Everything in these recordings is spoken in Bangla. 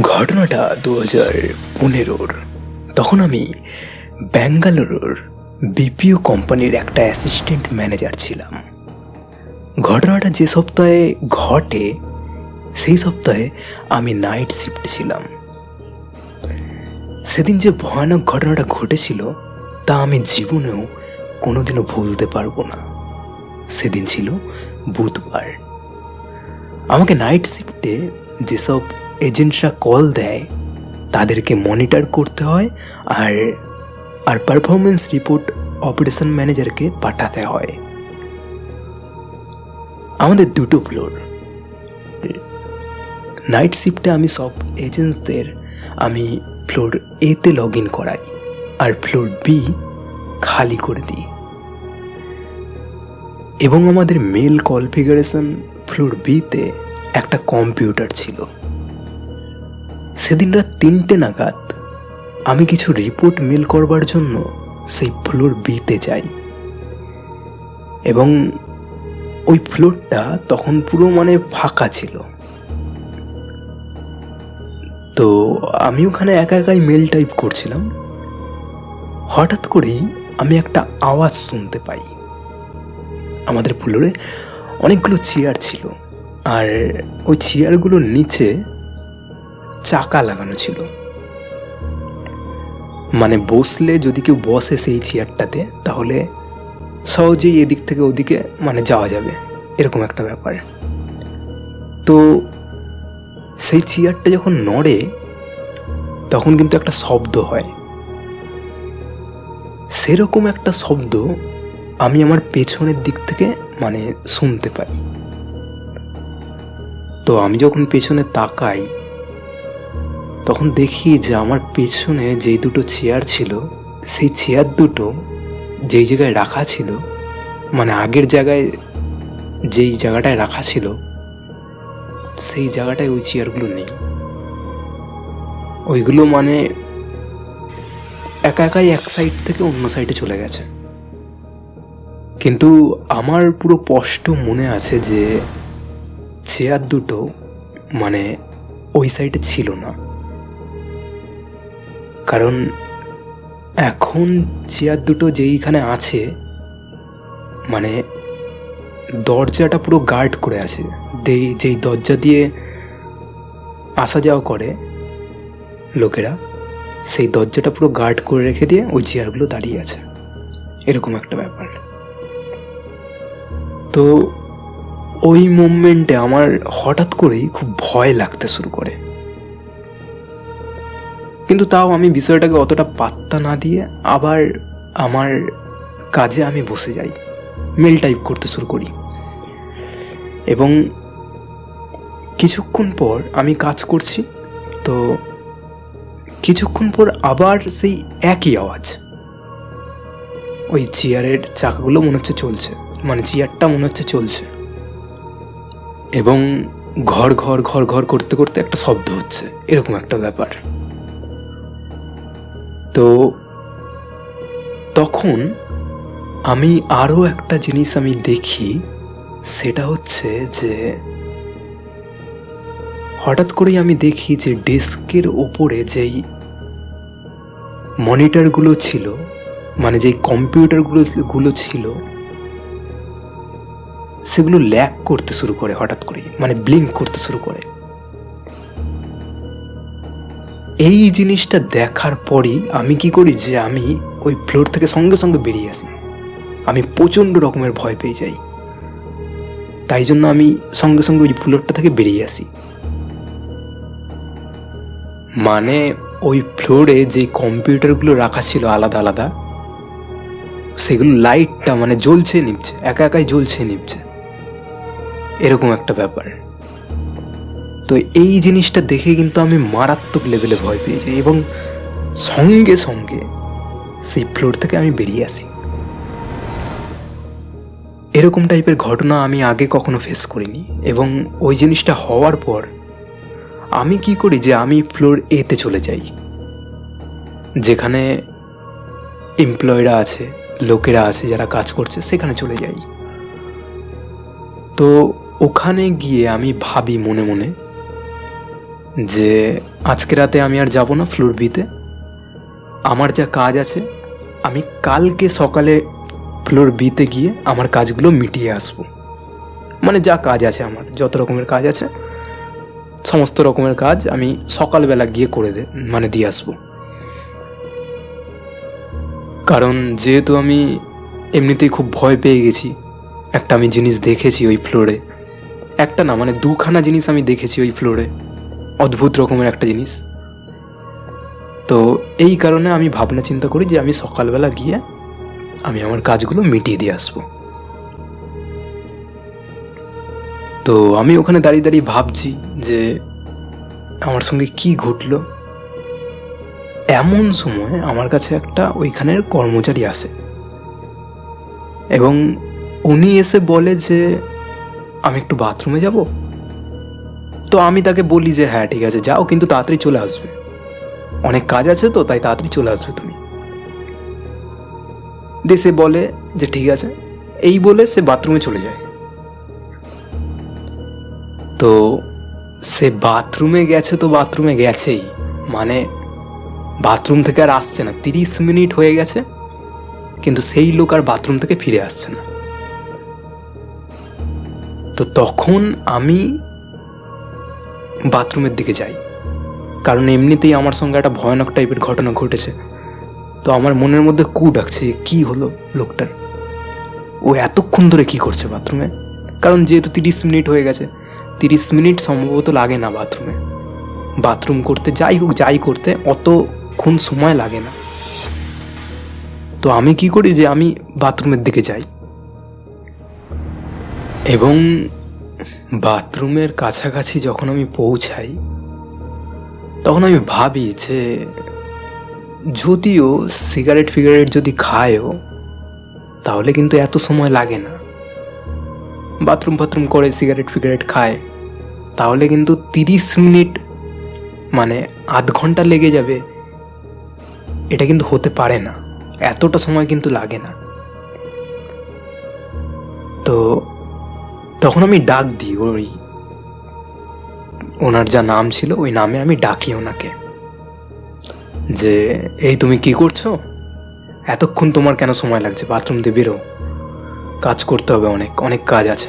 ঘটনাটা দু হাজার পনেরোর। তখন আমি ব্যাঙ্গালোরের বিপিও কোম্পানির একটা অ্যাসিস্ট্যান্ট ম্যানেজার ছিলাম। ঘটনাটা যে সপ্তাহে ঘটে, সেই সপ্তাহে আমি নাইট শিফট ছিলাম। সেদিন যে ভয়ানক ঘটনাটা ঘটেছিল, তা আমি জীবনেও কোনোদিনও ভুলতে পারব না। সেদিন ছিল বুধবার। আমাকে নাইট শিফটে যেসব এজেন্টরা কল দেয়, তাদেরকে মনিটর করতে হয় আর আর পারফরমেন্স রিপোর্ট অপারেশন ম্যানেজারকে পাঠাতে হয়। আমাদের দুটো ফ্লোর নাইট শিফটে আমি সব এজেন্টসদের আমি ফ্লোর এতে লগ ইন করাই আর ফ্লোর বি খালি করে দিই। এবং আমাদের মেল কনফিগারেশন ফ্লোর বিতে একটা কম্পিউটার ছিল। সেদিন রাত তিনটে নাগাদ আমি কিছু রিপোর্ট মেল করবার জন্য সেই ফ্লোর বিতে যাই। এবং ওই ফ্লোরটা তখন পুরো মানে ফাঁকা ছিল। তো আমি ওখানে একা একাই মেল টাইপ করছিলাম। হঠাৎ করেই আমি একটা আওয়াজ শুনতে পাই। আমাদের ফ্লোরে অনেকগুলো চেয়ার ছিল। আর ওই চেয়ারগুলোর নিচে চাকা লাগানো ছিল। মানে বসলে যদি কেউ বসে সেই চেয়ারটাতে, তাহলে সহজেই এদিক থেকে ওদিকে মানে যাওয়া যাবে। এরকম একটা ব্যাপার। তো সেই চেয়ারটা যখন নড়ে, তখন কিন্তু একটা শব্দ হয়। সেরকম একটা শব্দ আমি আমার পেছনের দিক থেকে মানে শুনতে পাই। তো আমি যখন পেছনে তাকাই তখন দেখি যে আমার পেছনে যেই দুটো চেয়ার ছিল, সেই চেয়ার দুটো যেই জায়গায় রাখা ছিল মানে আগের জায়গায় যেই জায়গাটায় রাখা ছিল, সেই জায়গাটায় ওই চেয়ারগুলো নেই। ওইগুলো মানে একা একাই এক সাইড থেকে অন্য সাইডে চলে গেছে। কিন্তু আমার পুরো স্পষ্ট মনে আছে যে চেয়ার দুটো মানে ওই সাইডে ছিল না। কারণ এখন চেয়ার দুটো যেইখানে আছে মানে দরজাটা পুরো গার্ড করে আছে। যেই যেই দরজা দিয়ে আসা যাওয়া করে লোকেরা, সেই দরজাটা পুরো গার্ড করে রেখে দিয়ে ওই চেয়ারগুলো দাঁড়িয়ে আছে। এরকম একটা ব্যাপার। তো ওই মুভমেন্টে আমার হঠাৎ করেই খুব ভয় লাগতে শুরু করে। কিন্তু তাও আমি বিষয়টাকে অতটা পাত্তা না দিয়ে আবার আমার কাজে আমি বসে যাই মেল টাইপ করতে শুরু করি। এবং কিছুক্ষণ পর আমি কাজ করছি, তো কিছুক্ষণ পর আবার সেই একই আওয়াজ। ওই চেয়ারের চাকাগুলো মনে হচ্ছে চলছে মানে চেয়ারটা মনে হচ্ছে চলছে। এবং ঘর ঘর ঘর ঘর করতে করতে একটা শব্দ হচ্ছে, এরকম একটা ব্যাপার। তো তখন আমি আরও একটা জিনিস আমি দেখি, সেটা হচ্ছে যে হঠাৎ করেই আমি দেখি যে ডেস্কের ওপরে যেই মনিটরগুলো ছিল মানে যেই কম্পিউটারগুলো গুলো ছিল, সেগুলো ল্যাক করতে শুরু করে হঠাৎ করে মানে ব্লিঙ্ক করতে শুরু করে। এই জিনিসটা দেখার পরই আমি কি করি যে আমি ওই ফ্লোর থেকে সঙ্গে সঙ্গে বেরিয়ে আসি। আমি প্রচণ্ড রকমের ভয় পেয়ে যাই। তাই জন্য আমি সঙ্গে সঙ্গে ওই ফ্লোরটা থেকে বেরিয়ে আসি। মানে ওই ফ্লোরে যে কম্পিউটারগুলো রাখা ছিল আলাদা আলাদা, সেগুলো লাইটটা মানে জ্বলছে নিপছে, একা একাই জ্বলছে নিপছে। এরকম একটা ব্যাপার। তো এই জিনিসটা দেখে কিন্তু আমি মারাত্মক লেভেলে ভয় পেয়ে যাই এবং সঙ্গে সঙ্গে সেই ফ্লোর থেকে আমি বেরিয়ে আসি। এরকম টাইপের ঘটনা আমি আগে কখনো ফেস করিনি এবং ওই জিনিসটা হওয়ার পর আমি কি করি যে আমি ফ্লোর এতে চলে যাই। যেখানে এমপ্লয়রা আছে, লোকেরা আছে যারা কাজ করছে, সেখানে চলে যাই। তো ওখানে গিয়ে আমি ভাবি মনে মনে যে আজকে রাতে আমি আর যাব না ফ্লোর বিতে। আমার যা কাজ আছে, আমি কালকে সকালে ফ্লোর বিতে গিয়ে আমার কাজগুলো মিটিয়ে আসব। মানে যা কাজ আছে আমার, যত রকমের কাজ আছে, সমস্ত রকমের কাজ আমি সকালবেলা গিয়ে করে দে মানে দিয়ে আসব। কারণ যেহেতু আমি এমনিতেই খুব ভয় পেয়ে গেছি, একটা আমি জিনিস দেখেছি ওই ফ্লোরে। একটা না মানে দুখানা জিনিস আমি দেখেছি ওই ফ্লোরে। অদ্ভুত রকমের একটা জিনিস। তো এই কারণে আমি ভাবনা চিন্তা করি যে আমি সকালবেলা গিয়ে আমি আমার কাজগুলো মিটিয়ে দিয়ে আসব। তো আমি ওখানে দাঁড়িয়ে দাঁড়িয়ে ভাবছি যে আমার সঙ্গে কি ঘটলো। এমন সময় আমার কাছে একটা ওইখানের কর্মচারী আসে এবং উনি এসে বলে যে, আমি একটু বাথরুমে যাব? তো আমি তাকে বলি যে হ্যাঁ ঠিক আছে, যাও, কিন্তু তাড়াতাড়ি চলে আসবে। অনেক কাজ আছে তো, তাই তাড়াতাড়ি চলে আসবে তুমি। দিয়ে সে বলে যে, ঠিক আছে। এই বলে সে বাথরুমে চলে যায়। তো সে বাথরুমে গেছে তো বাথরুমে গেছেই। মানে বাথরুম থেকে আর আসছে না, তিরিশ মিনিট হয়ে গেছে, কিন্তু সেই লোক আর বাথরুম থেকে ফিরে আসছে না। তো তখন আমি বাথরুমের দিকে যাই। কারণ এমনিতেই আমার সঙ্গে একটা ভয়ানক টাইপের ঘটনা ঘটেছে। তো আমার মনের মধ্যে কু ডাকছে কি হলো লোকটার। ও এতক্ষণ ধরে কি করছে বাথরুমে? কারণ যেহেতু তিরিশ মিনিট হয়ে গেছে, তিরিশ মিনিট সম্ভবত লাগে না বাথরুমে। বাথরুম করতে যাই হোক, যাই করতে, অতক্ষণ সময় লাগে না। তো আমি কি করি যে আমি বাথরুমের দিকে যাই। এবং বাথরুমের কাছাকাছি যখন আমি পৌঁছাই, তখন আমি ভাবি যে যদিও সিগারেট ফিগারেট যদি খায়ও, তাহলে কিন্তু এত সময় লাগে না। বাথরুম ফাথরুম করে সিগারেট ফিগারেট খায়, তাহলে কিন্তু তিরিশ মিনিট মানে আধ ঘণ্টা লেগে যাবে। এটা কিন্তু হতে পারে না, এতটা সময় কিন্তু লাগে না। তো তখন আমি ডাক দিই ওই ওনার যা নাম ছিল, ওই নামে আমি ডাকি ওনাকে। যে, এই তুমি কি করছ? এতক্ষণ তোমার কেন সময় লাগছে? বাথরুম দিয়ে বেরো। কাজ করতে হবে অনেক অনেক কাজ আছে।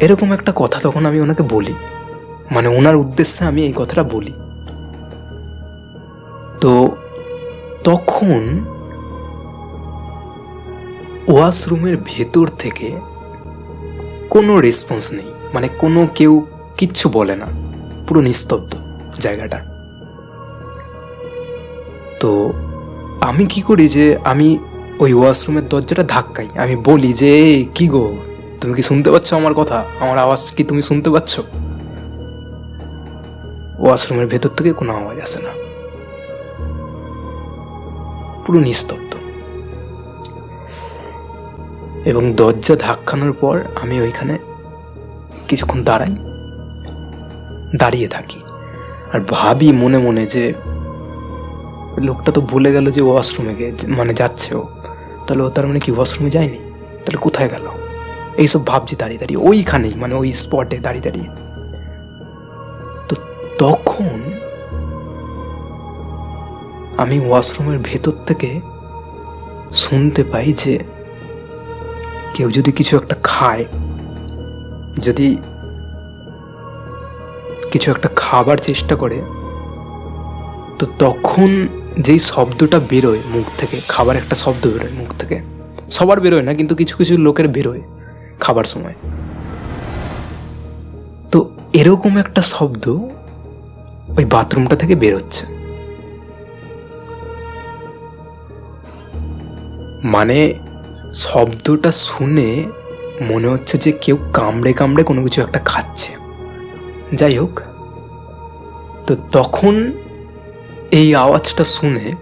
এরকম একটা কথা তখন আমি ওনাকে বলি। মানে ওনার উদ্দেশ্যে আমি এই কথাটা বলি। তো তখন ওয়াশরুমের ভেতর থেকে কোনো রেসপন্স নেই। মানে কোনো কেউ কিচ্ছু বলে না। পুরো নিস্তব্ধ জায়গাটা। তো আমি কি করি যে আমি ওই ওয়াশরুমের দরজাটা ধাক্কাই। আমি বলি যে কি গো? তুমি কি শুনতে পাচ্ছ আমার কথা? আমার আওয়াজ কি তুমি শুনতে পাচ্ছ? ওয়াশরুমের ভেতর থেকে কোনো আওয়াজ আসে না। পুরো নিস্তব্ধ। এবং দরজা ধাক্কানোর পর আমি ওইখানে কিছুক্ষণ দাঁড়াই, দাঁড়িয়ে থাকি। আর ভাবি মনে মনে যে লোকটা তো ভুলে গেল যে ওয়াশরুমে মানে যাচ্ছে ও। তাহলে ও তার মানে কি ওয়াশরুমে যায়নি? তাহলে কোথায় গেল? এইসব ভাবছি দাঁড়িয়ে দাঁড়িয়ে, ওইখানেই মানে ওই স্পটে দাঁড়িয়ে দাঁড়িয়ে। তো তখন আমি ওয়াশরুমের ভেতর থেকে শুনতে পাই যে কেউ যদি কিছু একটা খায়, যদি কিছু একটা খাবার চেষ্টা করে, তো তখন যেই শব্দটা বেরোয় মুখ থেকে, খাবার একটা শব্দ বেরোয় মুখ থেকে। সবার বেরোয় না, কিন্তু কিছু কিছু লোকের বেরোয় খাবার সময়। তো এরকম একটা শব্দ ওই বাথরুমটা থেকে বেরোচ্ছে। মানে শব্দটা শুনে মনে হচ্ছে যে কেউ কামড়ে কামড়ে কোনো কিছু একটা খাচ্ছে। যাই হোক, তো তখন এই আওয়াজটা শুনে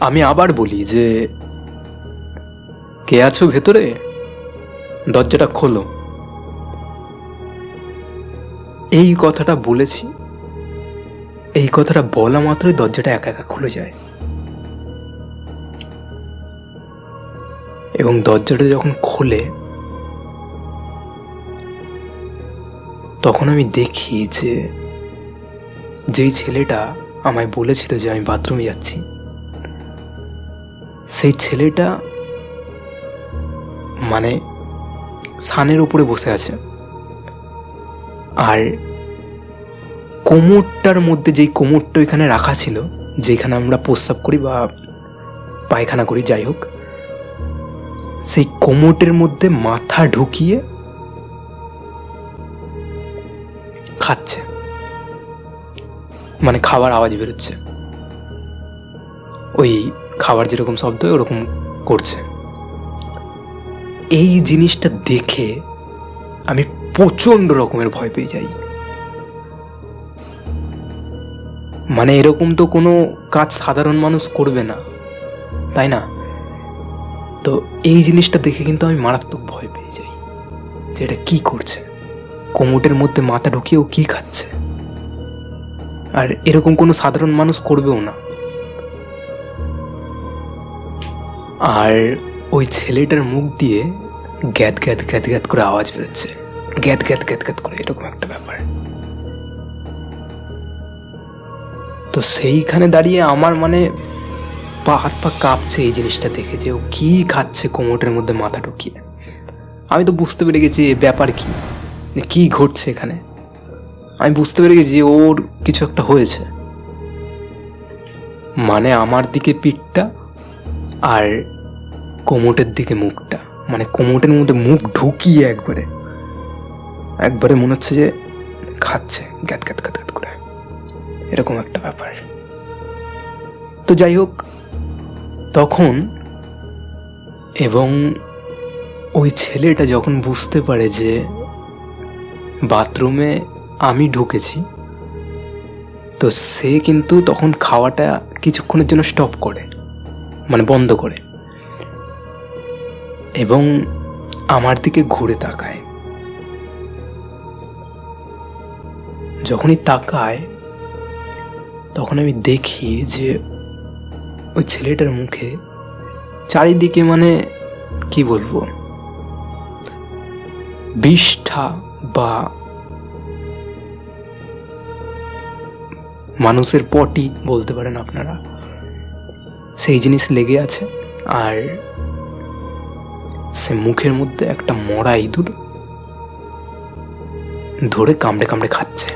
আমি আবার বলি যে, কে আছো ভেতরে? দরজাটা খোলো। এই কথাটা বলেছি, এই কথাটা বলা মাত্রই দরজাটা একা একা খুলে যায়। এবং দরজাটা যখন খোলে, তখন আমি দেখি যে যেই ছেলেটা আমায় বলেছিল যে আমি বাথরুমে যাচ্ছি, সেই ছেলেটা মানে সানের উপরে বসে আছে। আর কোমরটার মধ্যে যেই কোমরটা এখানে রাখা ছিল যেখানে আমরা প্রস্রাব করি বা পায়খানা করি, যাই হোক সেই কোমরের মধ্যে মাথা ঢুকিয়ে খাচ্ছে। মানে খাবার আওয়াজ বেরোচ্ছে। ওই খাবার যেরকম শব্দ, ওরকম করছে। এই জিনিসটা দেখে আমি প্রচণ্ড রকমের ভয় পেয়ে যাই। মানে এরকম তো কোনো কাজ সাধারণ মানুষ করবে না, তাই না? তো এই জিনিসটা দেখে কিন্তু আমি মারাত্মক ভয় পেয়ে যাই যে এটা কি করছে। কোমোটের মধ্যে মাথা ঢুকিয়েও কি খাচ্ছে? আর এরকম কোনো সাধারণ মানুষ করবেও না। আর ওই ছেলেটার মুখ দিয়ে গ্যাদ গ্যাদ গ্যাদ গ্যাদ করে আওয়াজ বেরোচ্ছে। গ্যাদ গ্যাদ গ্যাদ গ্যাদ করে এরকম একটা ব্যাপার। তো সেইখানে দাঁড়িয়ে আমার মানে পা, হাত পা কাঁপছে এই জিনিসটা দেখে যে ও কি খাচ্ছে কোমোটের মধ্যে মাথা ঢুকিয়ে। আমি তো বুঝতে পেরে গেছি ব্যাপার কি কি ঘটছে এখানে। আমি বুঝতে পেরে গেছি ওর কিছু একটা হয়েছে। মানে আমার দিকে পিঠটা আর কোমোটের দিকে মুখটা। মানে কোমোটের মধ্যে মুখ ঢুকিয়ে একবারে। একবারে মনে হচ্ছে যে খাচ্ছে, গ্যাত গ্যাত গ্যাত গ্যাত করে। এরকম একটা ব্যাপার। তো যাই হোক তখন এবং ওই ছেলেটা যখন বুঝতে পারে যে বাথরুমে আমি ঢুকেছি, তো সে কিন্তু তখন খাওয়াটা কিছুক্ষণের জন্য স্টপ করে মানে বন্ধ করে এবং আমার দিকে ঘুরে তাকায়। যখনই তাকায়, তখন আমি দেখি যে ওই ছেলেটার মুখে চারিদিকে মানে কি বলব? বিষ্ঠা বা মানুষের পটি বলতে পারেন আপনারা। সেই জিনিস লেগে আছে আর সে মুখের মধ্যে একটা মরা ইঁদুর ধরে কামড়ে কামড়ে খাচ্ছে।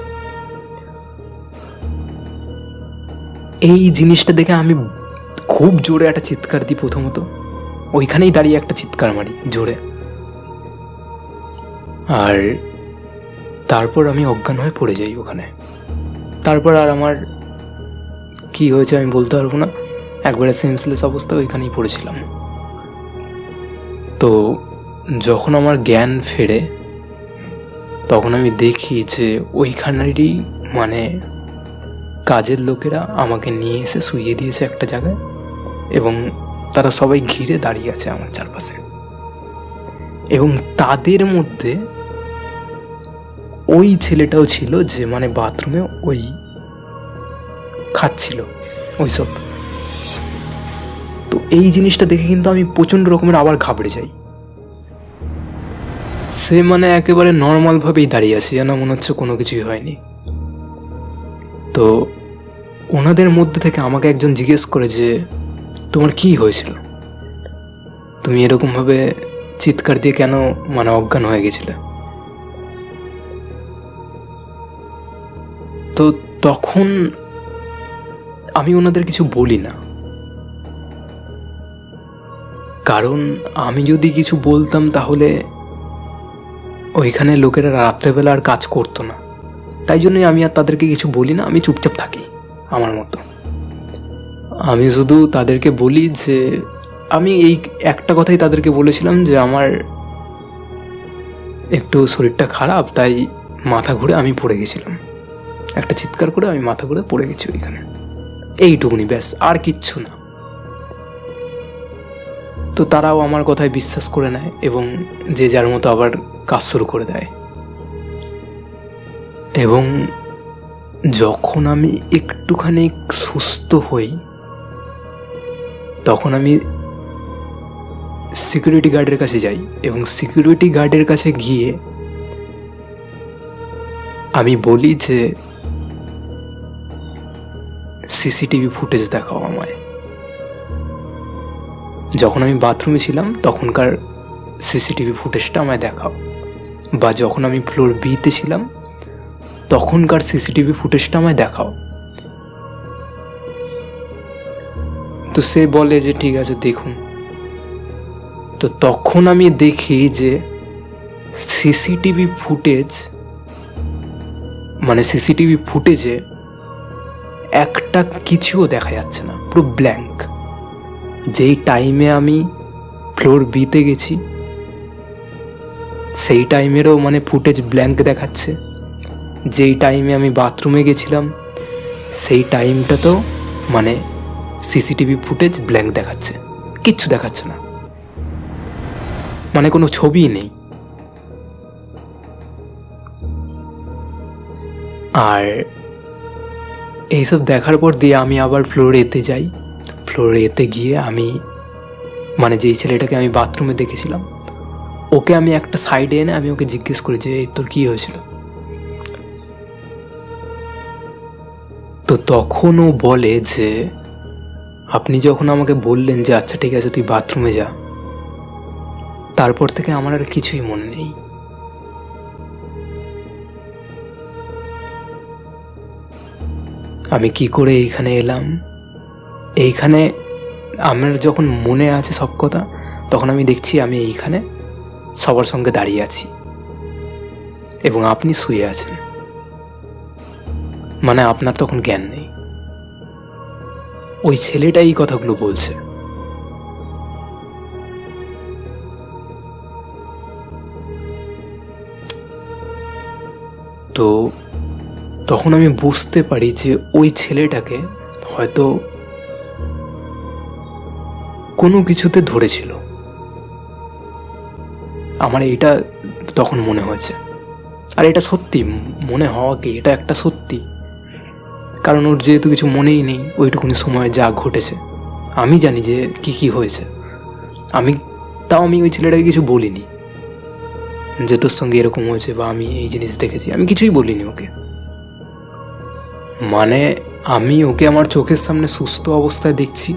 এই জিনিসটা দেখে আমি খুব জোরে একটা চিৎকার দিই প্রথমত। ওইখানেই দাঁড়িয়ে একটা চিৎকার মারি, জোরে। আর তারপর আমি অজ্ঞান হয়ে পড়ে যাই ওখানে। তারপর আর আমার কি হয়েছে আমি বলতে পারব না। একবারে সেন্সলেস অবস্থা ওইখানেই পড়েছিলাম। তো যখন আমার জ্ঞান ফেরে, তখন আমি দেখি যে ওইখানেরই মানে কাজের লোকেরা আমাকে নিয়ে এসে শুইয়ে দিয়েছে একটা জায়গায়। এবং তারা সবাই ঘিরে দাঁড়িয়ে আছে আমার চারপাশে। এবং তাদের মধ্যে ওই ছেলেটাও ছিল যে মানে বাথরুমে ওই খাচ্ছিল, ওইসব। তো এই জিনিসটা দেখে কিন্তু আমি প্রচণ্ড রকমের আবার ঘাবড়ে যাই। সে মানে একেবারে নর্মালভাবেই দাঁড়িয়ে আছে, যেন মনে হচ্ছে কোনো কিছুই হয়নি। তো ওনাদের মধ্যে থেকে আমাকে একজন জিজ্ঞেস করে যে তোমার কি হয়েছিল? তুমি এরকমভাবে চিৎকার দিয়ে কেন মানে অজ্ঞান হয়ে গেছিলে? তো তখন আমি ওনাদের কিছু বলি না। কারণ আমি যদি কিছু বলতাম তাহলে ওইখানে লোকেরা রাত্রেবেলা আর কাজ করতো না। তাই জন্যই আমি আর তাদেরকে কিছু বলি না, আমি চুপচাপ থাকি আমার মতো। আমি শুধু তাদেরকে বলি যে, আমি এই একটা কথাই তাদেরকে বলেছিলাম যে, আমার একটু শরীরটা খারাপ, তাই মাথা ঘুরে আমি পড়ে গেছিলাম। একটা চিৎকার করে আমি মাথা ঘুরে পড়ে গেছি ওইখানে। এইটুকুনি, ব্যাস, আর কিচ্ছু না। তো তারাও আমার কথায় বিশ্বাস করে নেয় এবং যে যার মতো আবার কাজ শুরু করে দেয়। এবং যখন আমি একটুখানি সুস্থ হই তখন আমি সিকিউরিটি গার্ডের কাছে যাই এবং সিকিউরিটি গার্ডের কাছে গিয়ে আমি বলি যে, সিসিটিভি ফুটেজ দেখাও আমায়। যখন আমি বাথরুমে ছিলাম, তখনকার সিসিটিভি ফুটেজটা আমায় দেখাও। বা যখন আমি ফ্লোর বিতে ছিলাম, তখনকার সিসিটিভি ফুটেজটা আমায় দেখাও। তো সে বলে যে, ঠিক আছে, দেখুন। তো তখন আমি দেখি যে, সিসিটিভি ফুটেজ মানে সিসিটিভি ফুটেজে একটা কিছুও দেখা যাচ্ছে না, পুরো ব্ল্যাঙ্ক যেই টাইমে আমি ফ্লোর বিতে গেছি, সেই টাইমেরও মানে ফুটেজ ব্ল্যাঙ্ক দেখাচ্ছে। যেই টাইমে আমি বাথরুমে গেছিলাম, সেই টাইমটাতেও মানে সিসিটিভি ফুটেজ ব্ল্যাঙ্ক দেখাচ্ছে। কিচ্ছু দেখাচ্ছে না। মানে কোনো ছবিই নেই। আর এইসব দেখার পর দিয়ে আমি আবার ফ্লোর এতে যাই। ফ্লোর এতে গিয়ে আমি মানে যেই ছেলেটাকে আমি বাথরুমে দেখেছিলাম, ওকে আমি একটা সাইডে এনে আমি ওকে জিজ্ঞেস করি যে, "এই তোর কী হয়েছিল? তো তখন ও বলে যে আপনি যখন আমাকে বললেন যে আচ্ছা ঠিক আছে, তুই বাথরুমে যা। তারপর থেকে আমার আর কিছুই মনে নেই। আমি কি করে এইখানে এলাম? এইখানে আমার যখন মনে আছে সব কথা, তখন আমি দেখছি আমি এইখানে সবার সঙ্গে দাঁড়িয়ে আছি এবং আপনি শুয়ে আছেন। মানে আপনার তখন জ্ঞান। ওই ছেলেটাই এই কথাগুলো বলছে। তো তখন আমি বুঝতে পারি যে ওই ছেলেটাকে হয়তো কোনো কিছুতে ধরেছিল। আমার এইটা তখন মনে হয়েছে। আর এটা সত্যি, মনে হওয়া কি, এটা একটা সত্যি। কারণ ওর যেহেতু কিছু মনেই নেই, ওইটুকুনি সময় যা ঘটেছে। আমি জানি যে কি কি হয়েছে। আমি, তাও আমি ওই ছেলেটাকে কিছু বলিনি যে তোর সঙ্গে এরকম হয়েছে বা আমি এই জিনিস দেখেছি। আমি কিছুই বলিনি ওকে। মানে আমি ওকে আমার চোখের সামনে সুস্থ অবস্থায় দেখছি,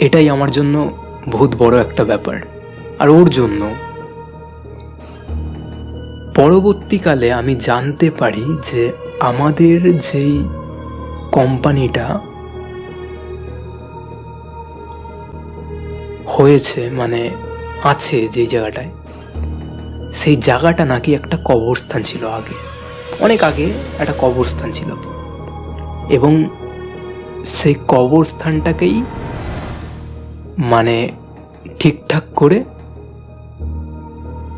এটাই আমার জন্য বহুত বড় একটা ব্যাপার। আর ওর জন্য পরবর্তীকালে আমি জানতে পারি যে আমাদের যেই কোম্পানিটা হয়েছে মানে আছে যেই জায়গাটায়, সেই জায়গাটা নাকি একটা কবরস্থান ছিল আগে। অনেক আগে একটা কবরস্থান ছিল। এবং সেই কবরস্থানটাকেই মানে ঠিকঠাক করে,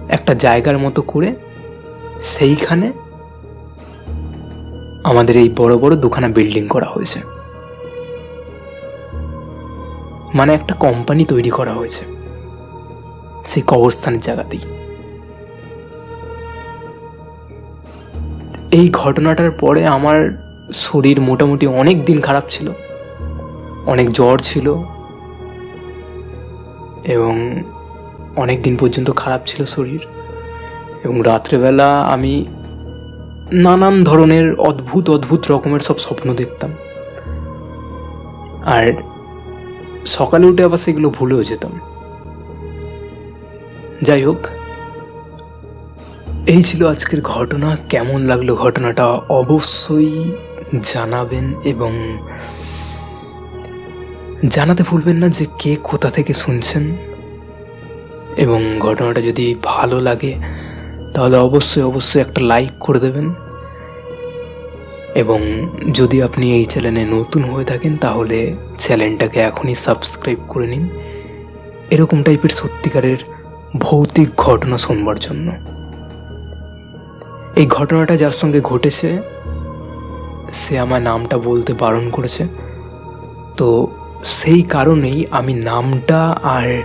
একটা জায়গার মতো করে সেইখানে আমাদের এই বড় বড় দুখানা বিল্ডিং করা হয়েছে। মানে একটা কোম্পানি তৈরি করা হয়েছে। সেই কবরস্থানের জায়গাতেই। এই ঘটনাটার পরে আমার শরীর মোটামুটি অনেক দিন খারাপ ছিল। অনেক জ্বর ছিল। এবং অনেক দিন পর্যন্ত খারাপ ছিল শরীর। এবং রাত্রেবেলা আমি নানান ধরনের অদ্ভুত অদ্ভুত রকমের সব স্বপ্ন দেখতাম। আর সকালে উঠে আবার সেগুলো ভুলেও যেতাম। যাই হোক, এই ছিল আজকের ঘটনা। কেমন লাগল ঘটনাটা অবশ্যই জানাবেন এবং জানাতে ভুলবেন না যে কে কোথা থেকে শুনছেন। এবং ঘটনাটা যদি ভালো লাগে তাহলে অবশ্যই অবশ্যই একটা লাইক করে দেবেন। এবং যদি আপনি এই চ্যানেলে নতুন হয়ে থাকেন, তাহলে চ্যানেলটাকে এখনই সাবস্ক্রাইব করে নিন। এরকম টাইপের সত্যিকারের ভৌতিক ঘটনা শুনবার জন্য। এই ঘটনাটা যার সঙ্গে ঘটেছে, সে আমার নামটা বলতে বারণ করেছে। তো সেই কারণেই আমি নামটা আর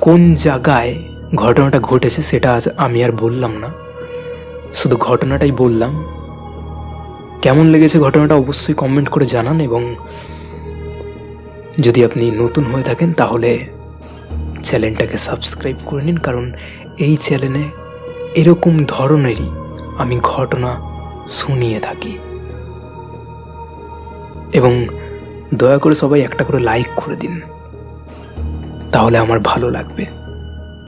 কোন জায়গায় ঘটনাটা ঘটেছে, সেটা আজ আমি আর বললাম না। শুধু ঘটনাটাই বললাম। কেমন লেগেছে ঘটনাটা অবশ্যই কমেন্ট করে জানান এবং যদি আপনি নতুন হয়ে থাকেন, তাহলে চ্যানেলটাকে সাবস্ক্রাইব করে নিন, কারণ এই চ্যানেলে এরকম ধরনেরই আমি ঘটনা শুনিয়ে থাকি। এবং দয়া করে সবাই একটা করে লাইক করে দিন। তাহলে আমার ভালো লাগবে।